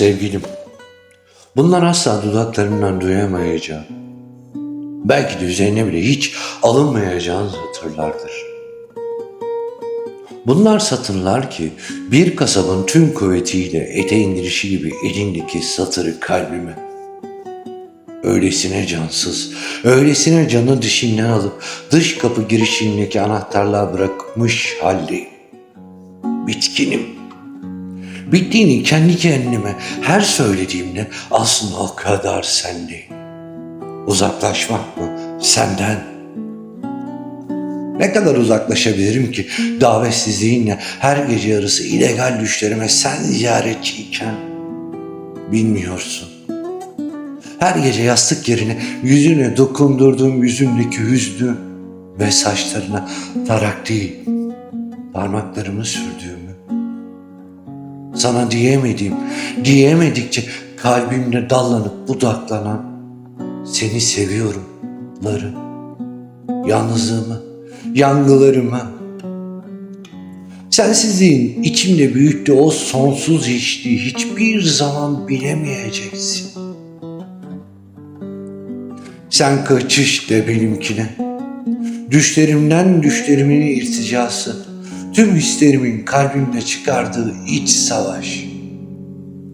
Sevgilim, bunlar asla dudaklarından duyamayacağım. Belki de üzerine bile hiç alınmayacağın satırlardır. Bunlar satırlar ki bir kasabın tüm kuvvetiyle ete indirişi gibi elindeki satırı kalbime. Öylesine cansız, öylesine canı dişinden alıp dış kapı girişindeki anahtarlığa bırakmış haldeyim. Bitkinim. Bittiğini kendi kendime her söylediğimde aslında o kadar sendeyim. Uzaklaşmak mı senden? Ne kadar uzaklaşabilirim ki davetsizliğinle her gece yarısı illegal düşlerime sen ziyaretçiyken bilmiyorsun. Her gece yastık yerine yüzüne dokundurduğum yüzümdeki hüznü ve saçlarına tarak değil, parmaklarımı sürdüğümü. Sana diyemediğim, diyemedikçe kalbimde dallanıp budaklanan seni seviyorumları, yalnızlığımı, yangılarımı. Sensizliğin içimde büyüttüğü o sonsuz hiçliği hiçbir zaman bilemeyeceksin. Sen kaçış de benimkine. Düşlerimden düşlerimin irticası. Tüm hislerimin kalbimde çıkardığı iç savaş.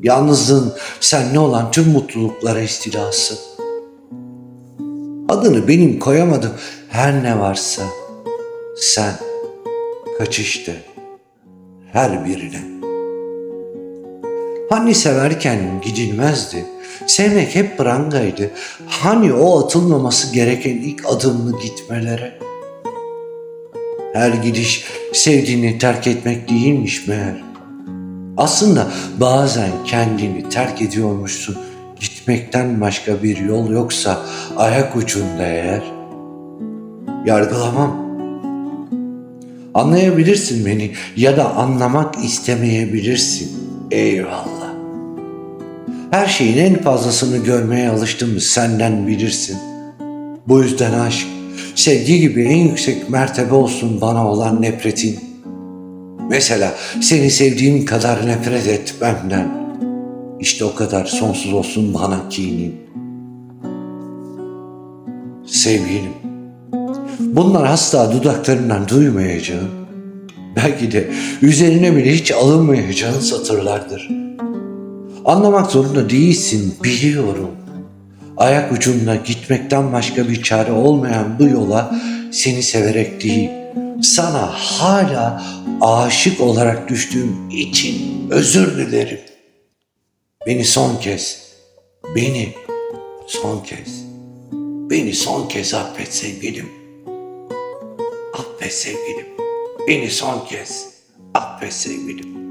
Yalnızlığın senle olan tüm mutluluklara istilası. Adını benim koyamadım her ne varsa. Sen kaçıştı her birine. Hani severken gidilmezdi. Sevmek hep prangaydı. Hani o atılmaması gereken ilk adımlı gitmelere. Her gidiş sevdiğini terk etmek değilmiş meğer. Aslında bazen kendini terk ediyormuşsun. Gitmekten başka bir yol yoksa ayak ucunda eğer. Yargılamam. Anlayabilirsin beni ya da anlamak istemeyebilirsin. Eyvallah. Her şeyin en fazlasını görmeye alıştım senden bilirsin. Bu yüzden aşk, sevgi gibi en yüksek mertebe olsun bana olan nefretin. Mesela seni sevdiğim kadar nefret et benden. İşte o kadar sonsuz olsun bana kinin. Sevgilim, bunlar asla dudaklarından duymayacağın, belki de üzerine bile hiç alınmayacağın satırlardır. Anlamak zorunda değilsin, biliyorum. Ayak ucunda gitmekten başka bir çare olmayan bu yola seni severek değil, sana hala aşık olarak düştüğüm için özür dilerim. Beni son kez, beni son kez, beni son kez affet sevgilim. Affet sevgilim, beni son kez affet sevgilim.